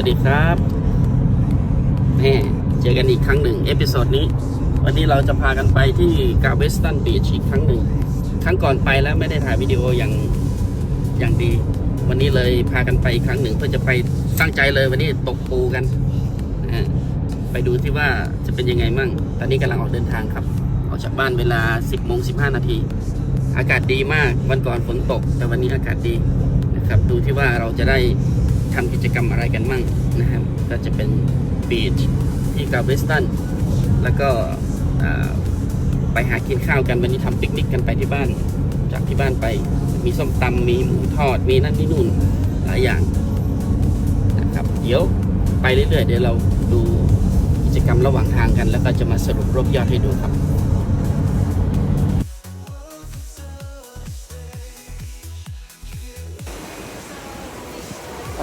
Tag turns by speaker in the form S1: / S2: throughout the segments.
S1: วัสดีครับแม่เจอกันอีกครั้งหนึ่งเอพิโซดนี้ วันนี้เราจะพากันไปที่กาเวสตันบีชอีกครั้งหนึ่ง ครั้งก่อนไปแล้วไม่ได้ถ่ายวิดีโออย่างอย่างดี วันนี้เลยพากันไปอีกครั้งหนึ่งเพื่อจะไปตั้งใจเลยวันนี้ตกปูกัน ไปดูที่ว่าจะเป็นยังไงมั่ง ตอนนี้กำลังออกเดินทางครับ ออกจากบ้านเวลา 10โมง15 นาที อากาศดีมาก วันก่อนฝนตก แต่วันนี้อากาศดีนะครับ ดูที่ว่าเราจะได้ ทำกิจกรรมอะไรกันมั่งนะครับ ก็จะเป็นบีชที่กาเวสตัน แล้วก็ไปหากินข้าวกันวันนี้ทำปิกนิกกันไปที่บ้าน จากที่บ้านไปมีส้มตำมีหมูทอดมีนั่นนี่นู่นหลายอย่างนะครับ เดี๋ยวไปเรื่อยๆเดี๋ยวเราดูกิจกรรมระหว่างทางกัน แล้วก็จะมาสรุปรวบยอดให้ดูครับ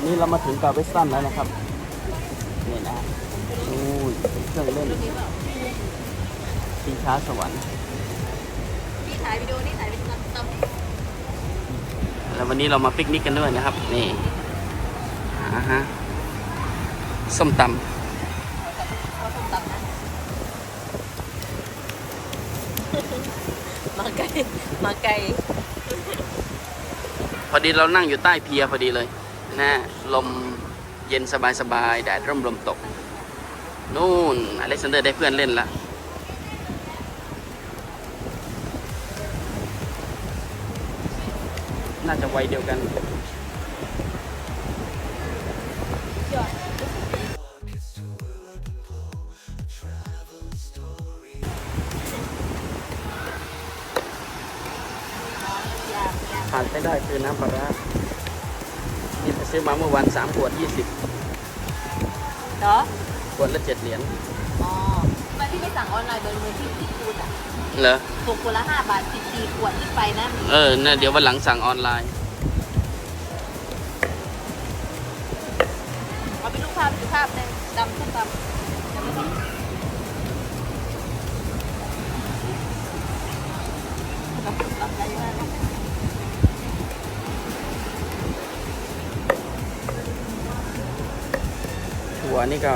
S1: นนี้เรามาถึงกาเวสตันแล้วนะครับนี่นะโอ้ยเป็นเครื่องเล่นชิงช้าสวรรค์
S2: นี่ถ่ายวิดีโอนี่ถ่ายวิดีโอตำ
S1: แล้ววันนี้เรามาปิกนิกกันด้วยนะครับ นี่อ่าฮะส้มต
S2: เขาส้มตำนะมาไกลมาไกลำ
S1: พอดีเรานั่งอยู่ใต้เพียพอดีเลย นะลมเย็นสบายๆแดดร่มลมตก นู่นอเล็กซานเดอร์ได้เพื่อนเล่นละน่าจะวัยเดียวกันขาดไม่ได้คือน้ำปลาร้า ซื้อมาเมื่อวันสามขวดยี่สิบ
S2: เนาะ
S1: ขวดละเจ็ดเหรียญ
S2: อ๋อทำไมพี่ไม่สั่งออนไลน์โดยมือที่ที่คูณอะ
S1: เหรอ
S2: ตกขวดละห้าบาทสิบสี่ขวดขึ้นไปนะ
S1: เออน่ะเดี๋ยววันหลังสั่งออนไลน์
S2: เอาไปดูภาพดูภาพเลยดำส้มตำเดี๋ยวไม่ต้องดำส้มตำอะไรบ้าง
S1: ถั่วนี่ก็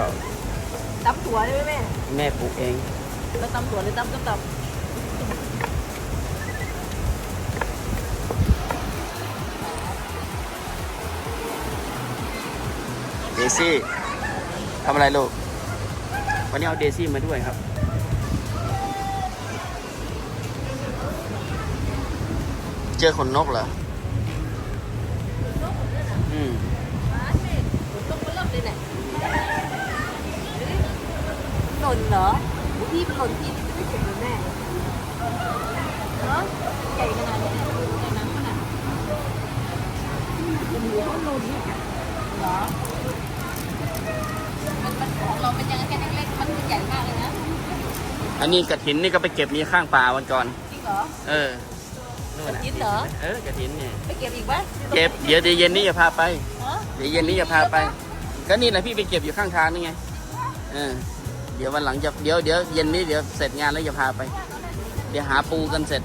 S2: ตำถั่วได้ไหมแม่
S1: แม่ปลูกเอง
S2: แล้วตำถั่วหรือตำส้มตำ
S1: เดซี่ทำอะไรลูก วันนี้เอาเดซี่มาด้วยครับ เจอขนนกเหรออื
S2: หล่นเหรอพี่มันหล่นพี่ไม่เจ็บเลยแม่เนาะใหญ่ขนาดนี้ในน้ำขนาดมันหัวมันหล่นเนี่ยเหรอมันมันของเราเป็นยังไงแค่เล็กๆมันใหญ่มากเลยนะ
S1: อันนี้กระถินนี่ก็ไปเก็บมีข้างป่าวันก่อน
S2: จริงเหรอ
S1: เออนู่นน่ะ
S2: กินเหรอ
S1: เออกระถินเนี่ย
S2: ไปเก็บอีกปะ
S1: เก็บเดี๋ยวเดี๋ยวเย็นนี้จะพาไป
S2: เนาะ
S1: เดี๋ยวเย็นนี้จะพาไป ก็นี่แหละพี่ไปเก็บอยู่ข้างทางนี่ไงเออ เดี๋ยววันหลังจะเดี๋ยวเดี๋ยวเย็นนี้เดี๋ยวเสร็จงานแล้วจะพาไป เดี๋ยวหาปูกันเสร็จ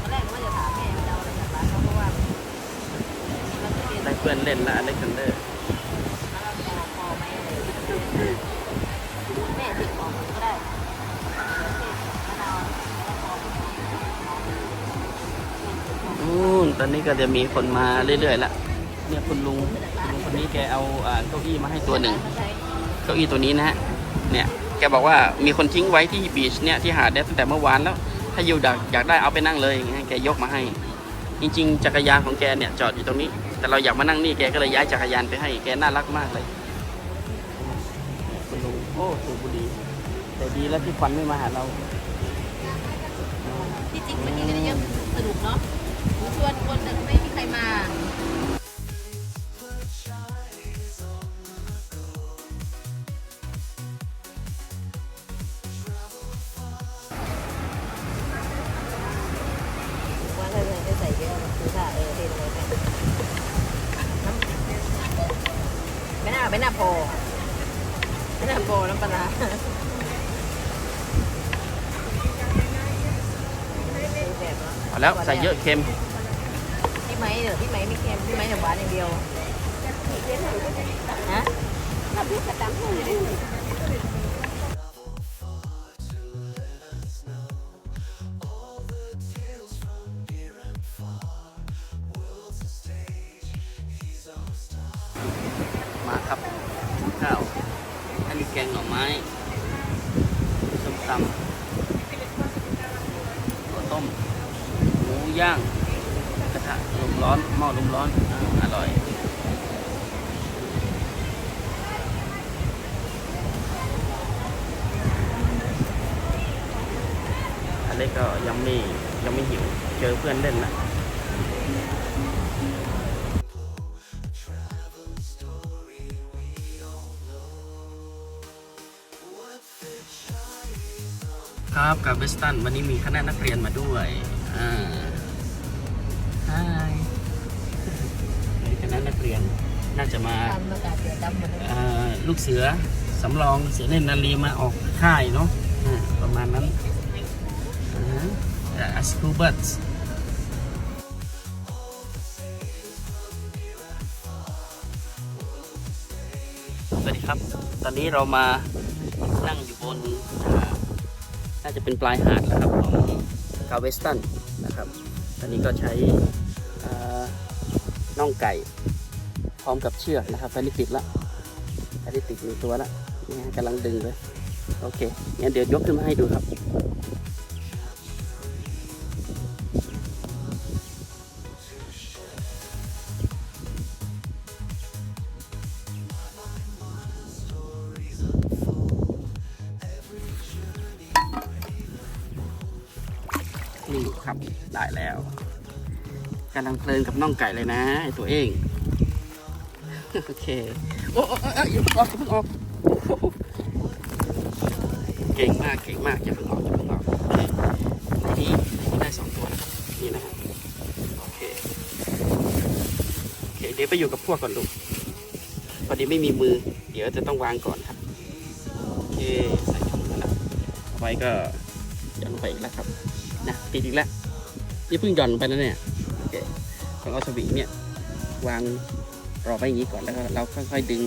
S2: ตอนแรกว่าจะถามแม่จะเอาอะไรจากร้านเขาเพราะว่ามันจะเป็น
S1: ได้เพื่อนเล่นละอเล็กซานเดอร์
S2: พอไหมอะไรอย่างเงี้ยแม่ติดของก็ได้มะนาว
S1: นู่นตอนนี้ก็จะมีคนมาเรื่อยๆละ เนี่ยคุณลุงลุงคนนี้แกเอาอ่าเก้าอี้มาให้ตัวหนึ่งเก้าอี้ตัวนี้นะฮะเนี่ยแกบอกว่ามีคนทิ้งไว้ที่บีชเนี่ยที่หาดเนี่ยตั้งแต่เมื่อวานแล้ว ถ้าอยู่อยากอยากได้เอาไปนั่งเลยอย่างเงี้ยแกยกมาให้ จริง ๆ จักรยานของแกเนี่ยจอดอยู่ตรงนี้ แต่เราอยากมานั่งนี่แกก็เลยย้ายจักรยานไปให้แกน่ารักมากเลยคุณลุงโอ้สูบบุหรี่แต่ดีแล้วที่ควันไม่มาหาเรา
S2: ที่จริงมันนี่ก็ยังสนุกเนาะหนูชวนคนแต่ไม่มีใครมาว่า ไม่น่าไม่น่าพอไม่น่าพอน้ำปลาร้า
S1: พอแล้วใส่เยอะเค็ม
S2: ใไหมเดี๋ยวพี่ไหมไม่เค็มพี่ไหมแต่หวานอย่างเดียวฮะ
S1: งหน่อไม้ส้มตำข้าวต้ม หมูย่าง กระทะลมร้อน หม้อลมร้อนออร่อยอันนี้ก็ยังไม่ยังไม่หิว เจอเพื่อนเล่นนะ ครับกับเวสตันวันนี้มีคณะนักเรียนมาด้วยอ่าฮายคณะนักเรียนน่าจะมา
S2: ทำอากาศเดือดดำหมดเลย
S1: อ่าลูกเสือสำรองเสือเน่นนารีมาออกค่ายเนาะอ่าประมาณนั้นอ่าสกูบัตสวัสดีครับ ตอนนี้เรามานั่งอยู่บนอ่าจะเป็นปลายหาดแล้วครับของกาเวสตันนะครับตอนนี้ก็ใช้น่องไก่พร้อมกับเชือกนะครับอันนี้ติดละอันนี้ติดหนึ่งตัวแล้วนี่ฮะกำลังดึงเลย โอเคงั้นเดี๋ยวยกขึ้นมาให้ดูครับ ครับได้แล้วกำลังเพลินกับน่องไก่เลยนะไอตัวเอง โอเค โอ้โอ้โอ้อย่าเพิ่งออกอย่าเพิ่งออกเก่งมากเก่งมากอย่าเพิ่งออกอย่าเพิ่งออกที่นี่ได้สองตัวนี่นะฮะโอเคโอเคเดี๋ยวไปอยู่กับพวกก่อนลูกพอดีไม่มีมือ เดี๋ยวจะต้องวางก่อนครับโอเคใส่ถุงมแล้วเอไว้ก็ย่อนไปอีกแล้วครับนะติดอีกแล้ว นี่เพิ่งหย่อนไปแล้วเนี่ยโอเคต้องเอาสวิงเนี่ยวางรอไว้อย่างนี้ก่อนแล้วก็เราค่อยๆดึง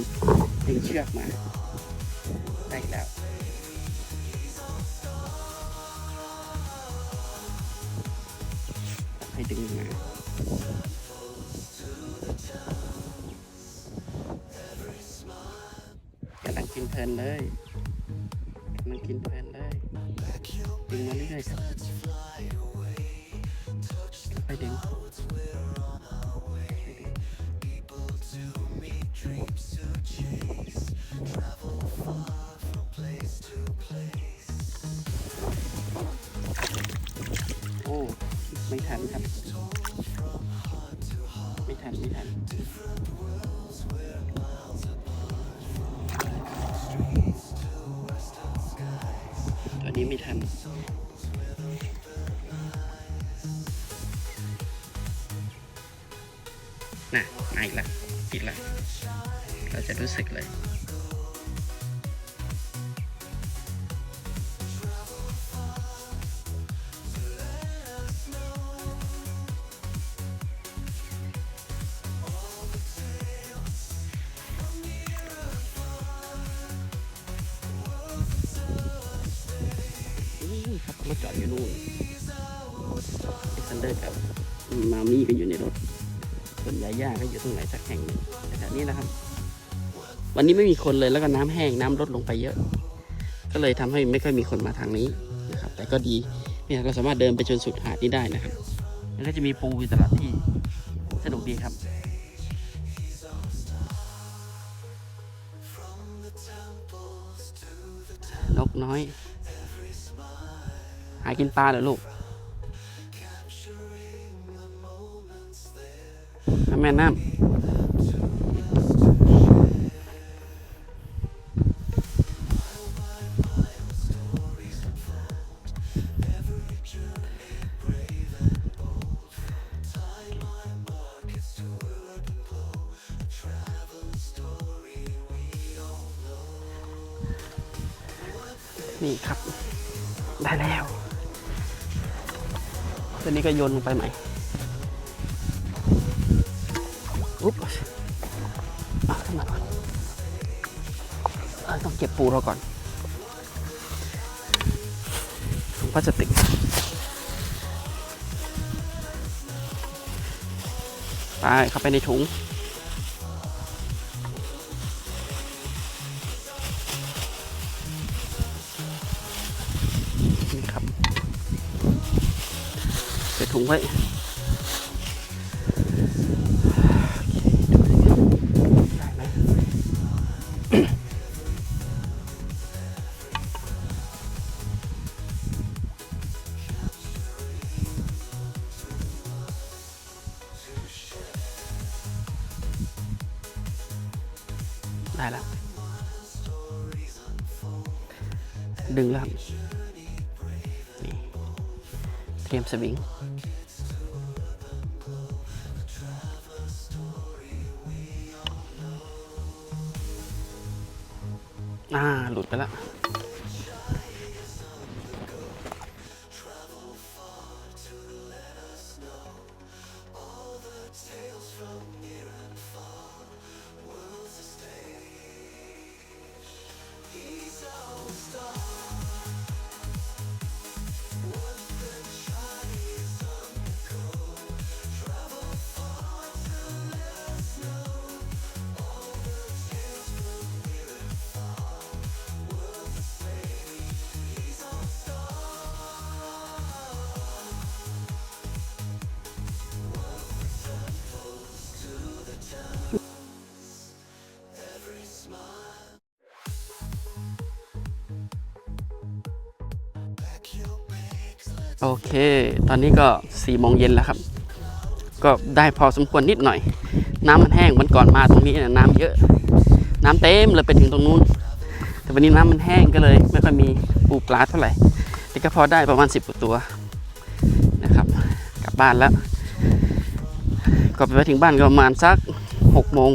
S1: ดึงเชือกมาได้แล้วให้ดึงมากำลังกินเพลินเลยกำลังกินเพลินเลยดึงมาเรื่อยๆครับ ครับ ไม่ทัน ไม่ทันตัวนี้ไม่ทันน่ะมาอีกแล้วอีกแล้วเราจะรู้สึกเลย จอดอยู่นู่นเอ็กซันเดอร์กับมามี่ก็อยู่ในรถ ส่วนยาย่าก็อยู่ตรงไหนสักแห่งหนึ่งแถวนี้นะครับ วันนี้ไม่มีคนเลยแล้วก็น้ำแห้งน้ำลดลงไปเยอะ ก็เลยทำให้ไม่ค่อยมีคนมาทางนี้นะครับ แต่ก็ดีเนี่ยเราสามารถเดินไปจนสุดหาดนี้ได้นะครับ แล้วก็จะมีปูอยู่ตลอดที่สนุกดีครับนกน้อย หากินปลาเหรอลูกน้ำแม่น้ำนี่ครับ ได้แล้ว ตัวนี้ก็โยนลงไปใหม่อุ๊บเอาขึ้นมาก่อนเอ้ยต้องเก็บปูเราก่อนถุงพลาสติกไปเข้าไปในถุง ใส่ถุงไว้โอเค อ่าหลุดไปแล้ว โอเค ตอนนี้ก็4โมงเย็นแล้วครับ ก็ได้พอสมควรนิดหน่อย น้ำมันแห้งมันก่อนมาตรงนี้นี่ยน้ำเยอะ น้ำเต็มเลยไปถึงตรงนู้น แต่วันนี้น้ำมันแห้งก็เลยไม่ค่อยมีปูปลาเท่าไหร่ แต่ก็พอได้ประมาณ 10กว่าตัวนะครับ กลับบ้านแล้ว ก็ไปถึงบ้านก็ประมาณสัก6โมง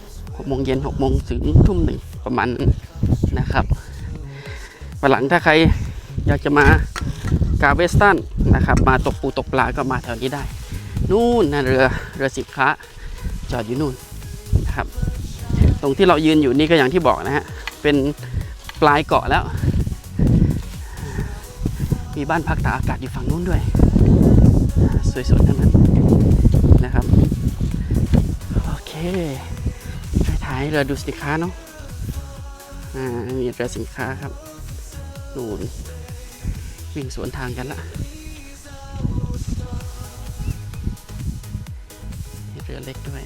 S1: 6โมงเย็น6โมงถึงทุ่มหนึ่งประมาณนั้นนะครับวันหลังถ้าใครอยากจะมา กาเวสตันนะครับ มาตกปูตกปลาก็มาแถวนี้ได้ นู่นนะเรือเรือสิบค้าจอดอยู่นู่นนะครับ ตรงที่เรายืนอยู่นี่ก็อย่างที่บอกนะฮะ เป็นปลายเกาะแล้ว มีบ้านพักตากอากาศอยู่ฝั่งนู้นด้วย สวยๆทั้งนั้นนะครับ โอเคไปถ่ายเรือดูสินค้าเนาะ อ่า มีเรือสินค้าครับนู่น วิ่งสวนทางกันละเรือเล็กด้วย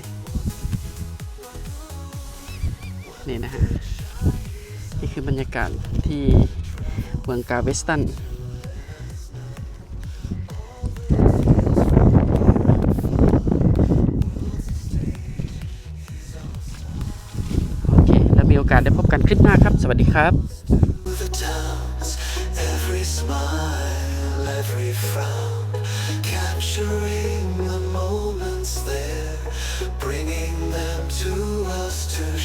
S1: นี่นะฮะ นี่คือบรรยากาศที่เมืองกาเวสตันโอเค แล้วมีโอกาสได้พบกันคลิปหน้าครับ สวัสดีครับ
S3: smile, every frown, capturing the moments there, bringing them to us to